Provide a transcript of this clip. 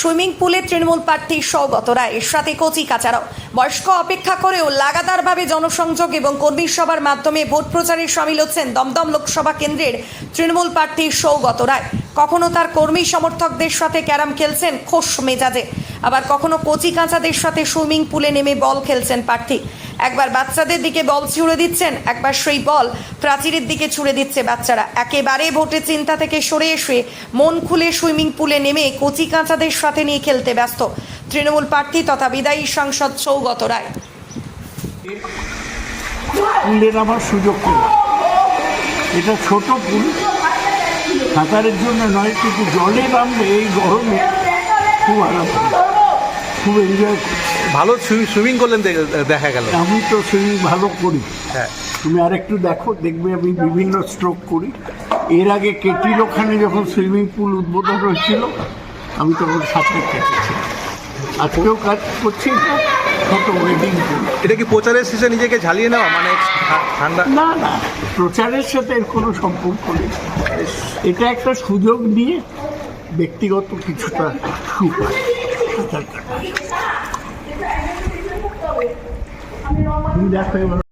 Swimming পুলে তৃণমূল প্রার্থী সৌগত রায় সাথে কচি কাচারাও। বয়স্ক অপেক্ষা করেও লাগাতারভাবে জনসংযোগ এবং কর্মী সভার মাধ্যমে ভোট প্রচারে সামিল হচ্ছেন দমদম লোকসভা কেন্দ্রের তৃণমূল প্রার্থী সৌগত রায়। কখনো তার কর্মী সমর্থকদের সাথে ক্যারাম খেলছেন খোস মেজাজে। আবার কখনো কচি কাঁচাদের সাথে সুইমিং পুলে নেমে বল খেলছেন প্রার্থী। একবার বাচ্চাদের দিকে বল ছুড়ে দিচ্ছেন, একবার সেই বল প্রাচীরের দিকে ছুড়ে দিচ্ছে বাচ্চারা। একেবারে ভোটের চিন্তা থেকে সরে এসে মন খুলে সুইমিং পুলে নেমে কচি কাঁচাদের সাথে নিয়ে খেলতে ব্যস্ত। তৃণমূল প্রার্থী তথা বিদায়ী সাংসদ সৌগত রায়। সুযোগ এটা ছোট পুল, সাঁতারের জন্য নয়, কিন্তু জলে নামলে এই গরমে খুব আরাম। খুব এনজয় ভালো সুইমিং করলেন দেখা গেল। আমি তো সুইমিং ভালো করি। হ্যাঁ। তুমি আরেকটু দেখো দেখবে আমি বিভিন্ন স্ট্রোক করি। এর আগে কেটির ওখানে যখন সুইমিং পুল উদ্বোধন হয়েছিল আমি তখন সাঁতার কেটেছি। আজকেও কাজ করছি ছোট ওয়েডিং এটা কি প্রচারের শেষে নিজেকে ঝালিয়ে নেওয়া? মানে ঠান্ডা না না প্রচারের সাথে এর কোনো সম্পর্ক নেই। এটা একটা সুযোগ নিয়ে ব্যক্তিগত কিছুটা সুখ হয়। সাঁতার